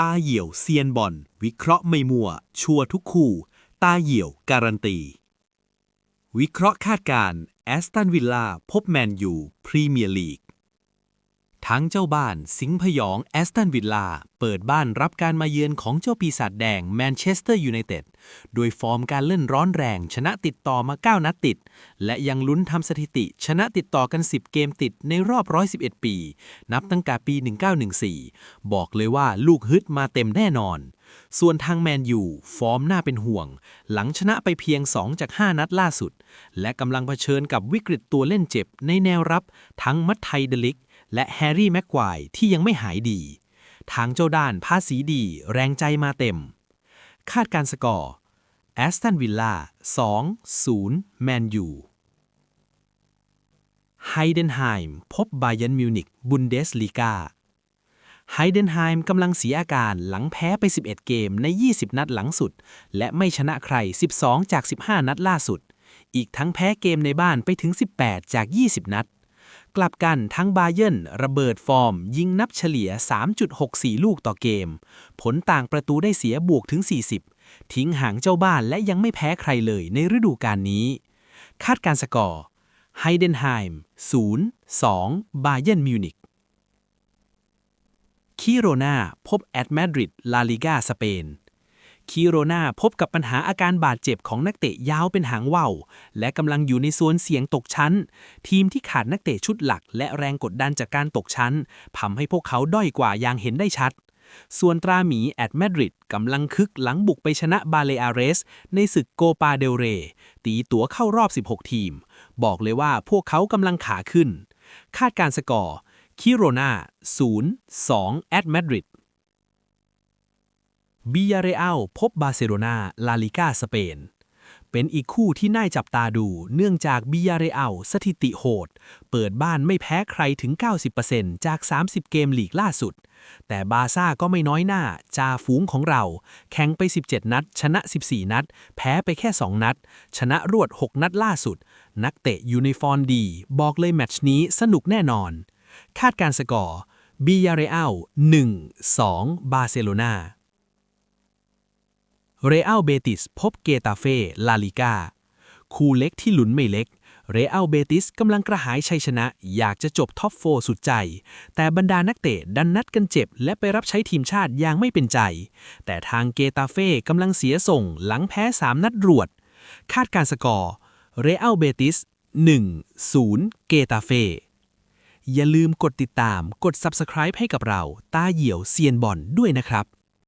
ตาเหี่ยวเซียนบอลวิเคราะห์ไม่มัว ชัวร์ทุกคู่ ตาเหี่ยวการันตี วิเคราะห์คาดการณ์แอสตันวิลล่าพบแมนยูพรีเมียร์ลีก ทั้งเจ้าบ้านสิงห์พยองแอสตันวิลล่าเปิดบ้านรับการมาเยือนของเจ้าปีศาจแดงแมนเชสเตอร์ยูไนเต็ดโดยฟอร์มการเล่นร้อนแรง ชนะติดต่อมา 9 นัดติด และยังลุ้นทำสถิติ ชนะติดต่อกัน 10 เกมติดในรอบ 111 ปี นับตั้งแต่ปี 1914 บอกเลยว่าลูกฮึดมาเต็มแน่นอน ส่วนทางแมนยูฟอร์มน่าเป็นห่วง หลังชนะไปเพียง 2 จาก 5 นัดล่าสุด และกำลังเผชิญกับวิกฤตตัวเล่นเจ็บในแนวรับ ทั้งมัตไทเดลิก และแฮร์รี่แม็กควายที่ยังไม่หายดี ทางเจ้าด้านภาษีดีแรงใจมาเต็ม คาดการสกอร์แอสตันวิลล่า2 0 แมนยูไฮเดนไฮม์พบไบเย r นมิวนิกบุนเดสลีกาไฮเดนไฮม์กำลังเสียอาการหลังแพ้ไป 11 เกมใน 20 นัดหลังสุด และไม่ชนะใคร 12 จาก 15 นัดล่าสุด อีกทั้งแพ้เกมในบ้านไปถึง 18 จาก 20 นัด กลับกันทั้งบาเยินระเบิดฟอร์ม ยิงนับเฉลี่ย 3.64 ลูกต่อเกม ผลต่างประตูได้เสียบวกถึง 40 ทิ้งห่างเจ้าบ้านและยังไม่แพ้ใครเลยในฤดูกาลนี้ คาดการ์สกอร์ไฮเดนไฮม์0 2 บาเยินมิวนิกคิโรนาพบแอตมาดริดลาลิกาสเปน คิโรนาพบกับปัญหาอาการบาดเจ็บของนักเตะยาวเป็นหางว่าวและกำลังอยู่ในโซนเสียงตกชั้น ทีมที่ขาดนักเตะชุดหลัก และแรงกดดันจากการตกชั้นทำให้พวกเขาด้อยกว่าอย่างเห็นได้ชัด ส่วนตราหมีแอตมาดริดกำลังคึกหลังบุกไปชนะบาเลอาเรส ในศึกโกปาเดลเร ตีตั๋วเข้ารอบ 16 ทีม บอกเลยว่าพวกเขากำลังขาขึ้น คาดการสกอร์คิโรนา0 2แอตมาดริด บิยาเรอัลพบบาร์เซโลนาลาลิกาสเปน เป็นอีกคู่ที่น่าจับตาดูเนื่องจากบิยาเรอัลสถิติโหด เปิดบ้านไม่แพ้ใครถึง 90%จาก 30 เกมลีกล่าสุด แต่บาซ่าก็ไม่น้อยหน้า จาฝูงของเรา แข่งไป 17 นัด ชนะ 14 นัด แพ้ไปแค่ 2 นัด ชนะรวด 6 นัดล่าสุด นักเตะอยู่ในฟอร์มดี บอกเลยแมตช์นี้สนุกแน่นอน คาดการ์สกอร์บิยาเรอัล1 2 บาร์เซโลนา เรอัลเบติสพบเกตาเฟ่ลาลิกาคู่เล็กที่หลุนไม่เล็ก เรอัลเบติสกำลังกระหายชัยชนะ อยากจะจบท็อปโฟสุดใจ แต่บรรดานักเตะดันนัดกันเจ็บ และไปรับใช้ทีมชาติอย่างไม่เป็นใจ แต่ทางเกตาเฟ่กำลังเสียส่งหลังแพ้ 3 นัดรวด คาดการสกอร์ เรอัลเบติส 1 0 เกตาเฟ่อย่าลืมกดติดตาม กด Subscribe ให้กับเรา ตาเหี่ยวเซียนบอลด้วยนะครับ